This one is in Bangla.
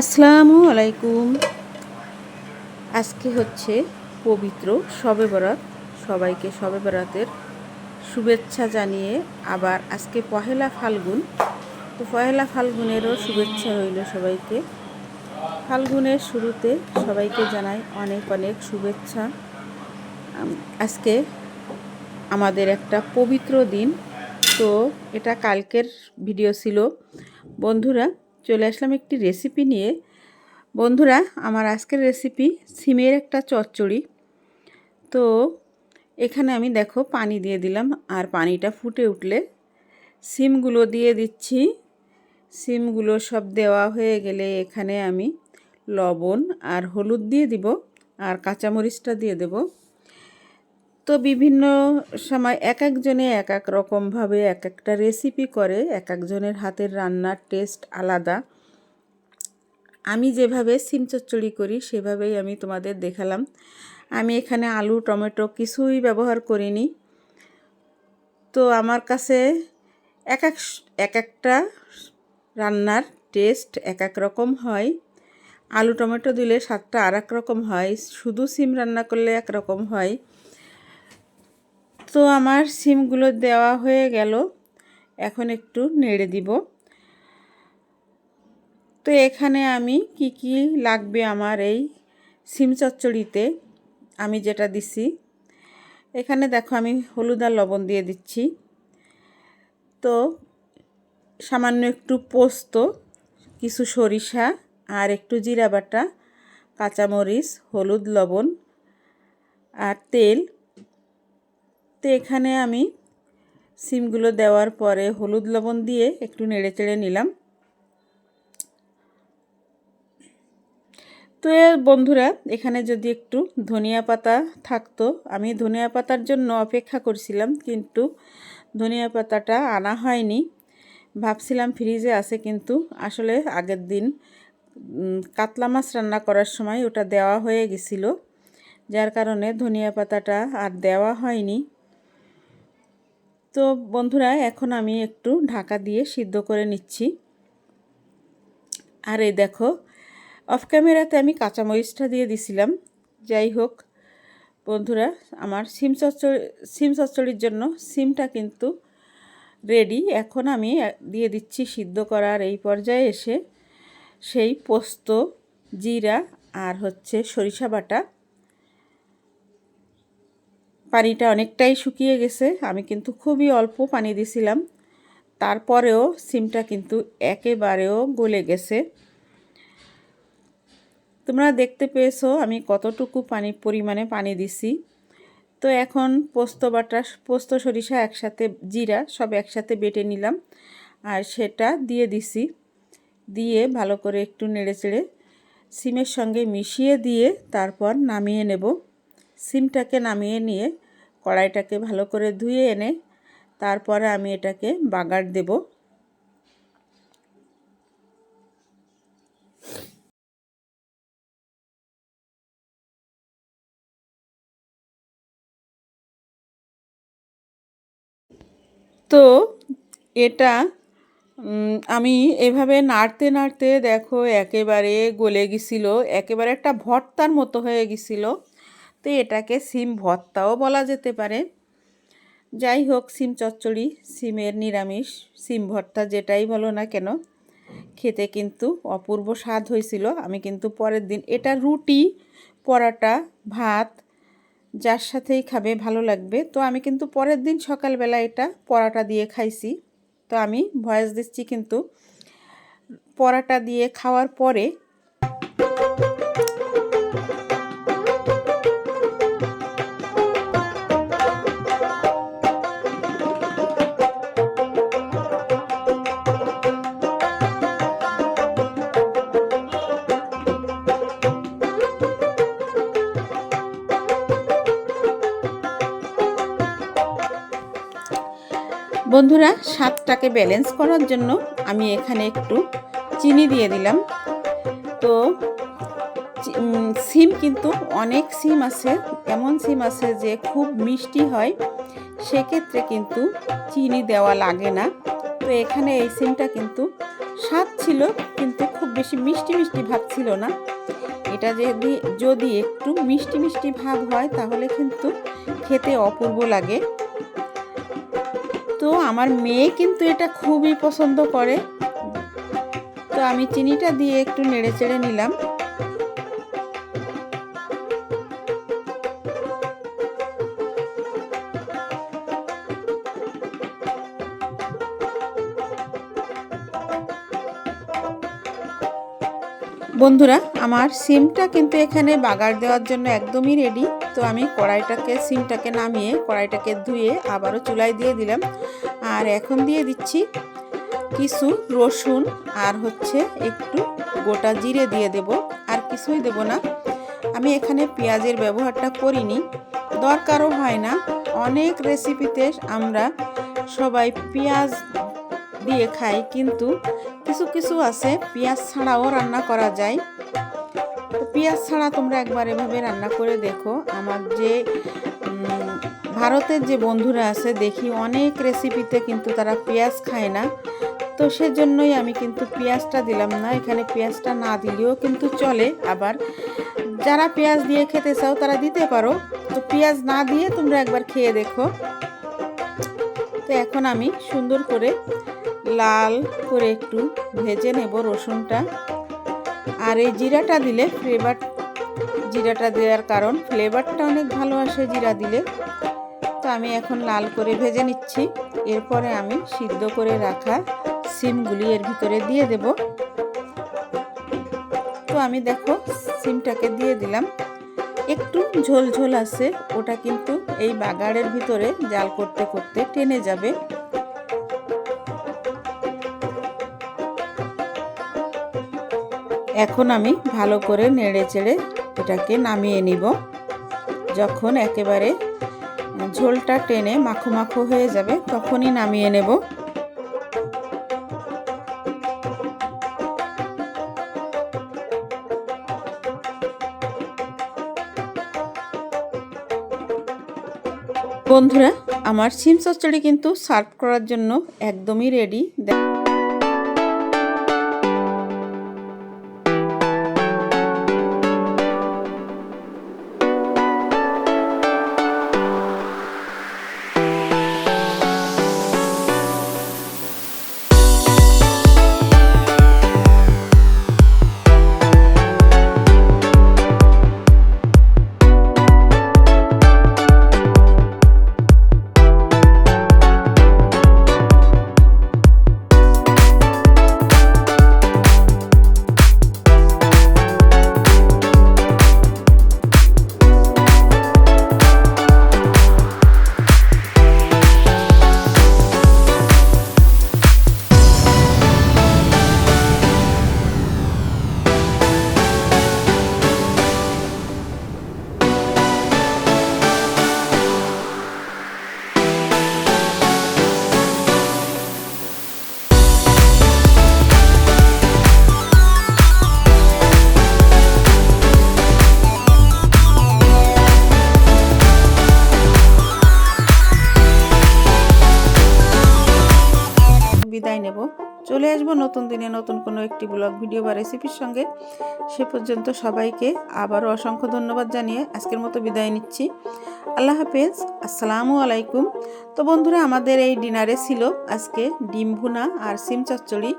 আসসালামু আলাইকুম। আজকে হচ্ছে পবিত্র শবে বরাত। সবাইকে শবে বরাতের শুভেচ্ছা জানিয়ে আবার আজকে পহেলা ফাল্গুন। তো পহেলা ফাল্গুনেরও শুভেচ্ছা রইল সবাইকে। ফাল্গুনের শুরুতে সবাইকে জানাই অনেক অনেক শুভেচ্ছা। আজকে আমাদের একটা পবিত্র দিন। তো এটা কালকের ভিডিও ছিল। বন্ধুরা চলে আসলাম একটি রেসিপি নিয়ে। বন্ধুরা, আমার আজকের রেসিপি সিমের একটা চচ্চড়ি। তো এখানে আমি দেখো পানি দিয়ে দিলাম আর পানিটা ফুটে উঠলে সিমগুলো দিয়ে দিচ্ছি। সিমগুলো সব দেওয়া হয়ে গেলে এখানে আমি লবণ আর হলুদ দিয়ে দিব আর কাঁচামরিচটা দিয়ে দেবো। তো বিভিন্ন সময় এক একজনে এক এক রকমভাবে এক একটা রেসিপি করে, এক একজনের হাতের রান্নার টেস্ট আলাদা। আমি যেভাবে সিম চচ্চড়ি করি, সেভাবেই আমি তোমাদের দেখালাম। আমি এখানে আলু, টমেটো কিছুই ব্যবহার করিনি। তো আমার কাছে এক এক এক একটা রান্নার টেস্ট এক এক রকম হয়। আলু, টমেটো দিলে স্বাদটা আর এক রকম হয়। শুধু সিম রান্না করলে এক রকম হয়। তো আমার সিমগুলো দেওয়া হয়ে গেল। এখন একটু নেড়ে দিব। তো এখানে আমি কি কি লাগবে আমার এই সিম চচ্চড়িতে? আমি যেটা দিছি। এখানে দেখো আমি হলুদ আর লবণ দিয়ে দিচ্ছি। তো সামান্য একটু পোস্ত, কিছু সরিষা আর একটু জিরা বাটা, কাঁচামরিচ, হলুদ, লবণ আর তেল তো এখানে আমি সিমগুলো দেওয়ার পরে হলুদ লবণ দিয়ে একটু নেড়ে চেড়ে নিলাম। তো বন্ধুরা, এখানে যদি একটু ধনিয়া পাতা থাকতো, আমি ধনিয়া পাতার জন্য অপেক্ষা করছিলাম, কিন্তু ধনিয়া পাতাটা আনা হয়নি। ভাবছিলাম ফ্রিজে আছে, কিন্তু আসলে আগের দিন কাতলা মাছ রান্না করার সময় ওটা দেওয়া হয়ে গেছিল, যার কারণে ধনিয়া পাতাটা আর দেওয়া হয়নি। তো বন্ধুরা, এখন আমি একটু ঢাকা দিয়ে সিদ্ধ করে নিচ্ছি। আর এই দেখো অফ ক্যামেরাতে আমি কাঁচামরিচটা দিয়ে দিছিলাম। যাই হোক, বন্ধুরা, আমার সিম চচ্চড়ি, সিম চচ্চড়ির জন্য সিমটা কিন্তু রেডি এখন আমি দিয়ে দিচ্ছি সিদ্ধ করার এই পর্যায়ে এসে সেই পোস্ত, জিরা আর হচ্ছে সরিষা বাটা। পানিটা অনেকটাই শুকিয়ে গেছে। আমি কিন্তু খুবই অল্প পানি দিছিলাম। তারপরেও সিমটা কিন্তু একেবারেও গলে গেছে। তোমরা দেখতে পেয়েছ আমি কতটুকু পানি, পরিমাণে পানি দিছি। তো এখন পোস্ত বাটা, পোস্ত সরিষা একসাথে জিরা সব একসাথে বেটে নিলাম আর সেটা দিয়ে দিছি। দিয়ে ভালো করে একটু নেড়ে চেড়ে সিমের সঙ্গে মিশিয়ে দিয়ে তারপর নামিয়ে নেব। সিমটাকে নামিয়ে নিয়ে কড়াইটাকে ভালো করে ধুয়ে এনে তারপরে আমি এটাকে বাগার দেব। তো এটা আমি এভাবে নাড়তে নাড়তে দেখো একেবারে গলে গেছিল, একেবারে একটা ভর্তার মতো হয়ে গেছিল। তো এটাকে সিম ভর্তাও বলা যেতে পারে। যাই হোক, সিম চচ্চড়ি, সিমের নিরামিষ, সিম ভর্তা যেটাই বলো না কেন, খেতে কিন্তু অপূর্ব স্বাদ হয়েছিল। আমি কিন্তু পরের দিন, এটা রুটি, পরাটা, ভাত, যার সাথেই খাবে, ভালো লাগবে। তো আমি কিন্তু পরের দিন সকালবেলা এটা পরাটা দিয়ে খাইছি। তো আমি ভয়েস দিচ্ছি কিন্তু, পরাটা দিয়ে খাওয়ার পরে বন্ধুরা, স্বাদটাকে ব্যালেন্স করার জন্য আমি এখানে একটু চিনি দিয়ে দিলাম। তো সিম কিন্তু অনেক সিম আছে, এমন সিম আছে যে খুব মিষ্টি হয়, সেক্ষেত্রে কিন্তু চিনি দেওয়া লাগে না। তো এখানে এই সিমটা কিন্তু স্বাদ ছিল, কিন্তু খুব বেশি মিষ্টি মিষ্টি ভাব ছিল না। এটা যদি যদি একটু মিষ্টি মিষ্টি ভাব হয়, তাহলে কিন্তু খেতে অপূর্ব লাগে। তো আমার মেয়ে কিন্তু এটা খুবই পছন্দ করে, তো আমি চিনিটা দিয়ে একটু নেড়ে চেড়ে নিলাম। বন্ধুরা, আমার সিমটা কিন্তু এখানে বাগার দেওয়ার জন্য একদমই রেডি তো আমি কড়াইটাকে, সিমটাকে নামিয়ে কড়াইটাকে ধুয়ে আবারও চুলায় দিয়ে দিলাম। আর এখন দিয়ে দিচ্ছি কিছু রসুন আর হচ্ছে একটু গোটা জিরে দিয়ে দেব। আর কিছুই দেব না। আমি এখানে পেঁয়াজের ব্যবহারটা করিনি। দরকারও হয় না। অনেক রেসিপিতে আমরা সবাই পেঁয়াজ দিয়ে খাই, কিন্তু কিছু কিছু আছে, পেঁয়াজ ছাড়াও রান্না করা যায়। পেঁয়াজ ছাড়া তোমরা একবার এভাবে রান্না করে দেখো। আমার যে ভারতের যে বন্ধুরা আছে, দেখি অনেক রেসিপিতে কিন্তু তারা পেঁয়াজ খায় না। তো সেজন্যই আমি কিন্তু পেঁয়াজটা দিলাম না। এখানে পেঁয়াজটা না দিলেও কিন্তু চলে। আবার যারা পেঁয়াজ দিয়ে খেতে চাও, তারা দিতে পারো। তো পেঁয়াজ না দিয়ে তোমরা একবার খেয়ে দেখো। তো এখন আমি সুন্দর করে লাল করে একটু ভেজে নেব রসুনটা। আর এই জিরাটা দিলে ফ্লেভার জিরাটা দেওয়ার কারণ ফ্লেভারটা অনেক ভালো আসে জিরা দিলে। তো আমি এখন লাল করে ভেজে নিচ্ছি। এরপরে আমি সিদ্ধ করে রাখা সিমগুলি এর ভিতরে দিয়ে দেব। তো আমি দেখো সিমটাকে দিয়ে দিলাম। একটু ঝোল ঝোল আছে, ওটা কিন্তু এই বাগারের ভিতরে জাল করতে করতে টেনে যাবে। এখন আমি ভালো করে নেড়ে চেড়ে এটাকে নামিয়ে নিব। যখন একেবারে ঝোলটা টেনে মাখো মাখো হয়ে যাবে, তখনই নামিয়ে নেব। বন্ধুরা, আমার সিম চচ্চড়ি কিন্তু সার্ভ করার জন্য একদমই রেডি বিদায় আসব নতুন দিনে নতুন কোনো একটি ব্লগ ভিডিও বা রেসিপির সঙ্গে। সে পর্যন্ত সবাইকে আবারও অসংখ্য ধন্যবাদ জানিয়ে আজকের মতো বিদায় নিচ্ছি। আল্লাহ হাফেজ, আসসালামু আলাইকুম। তো বন্ধুরা, আমাদের এই ডিনারে ছিল আজকে ডিম ভুনা আর সিম চচ্চড়ি।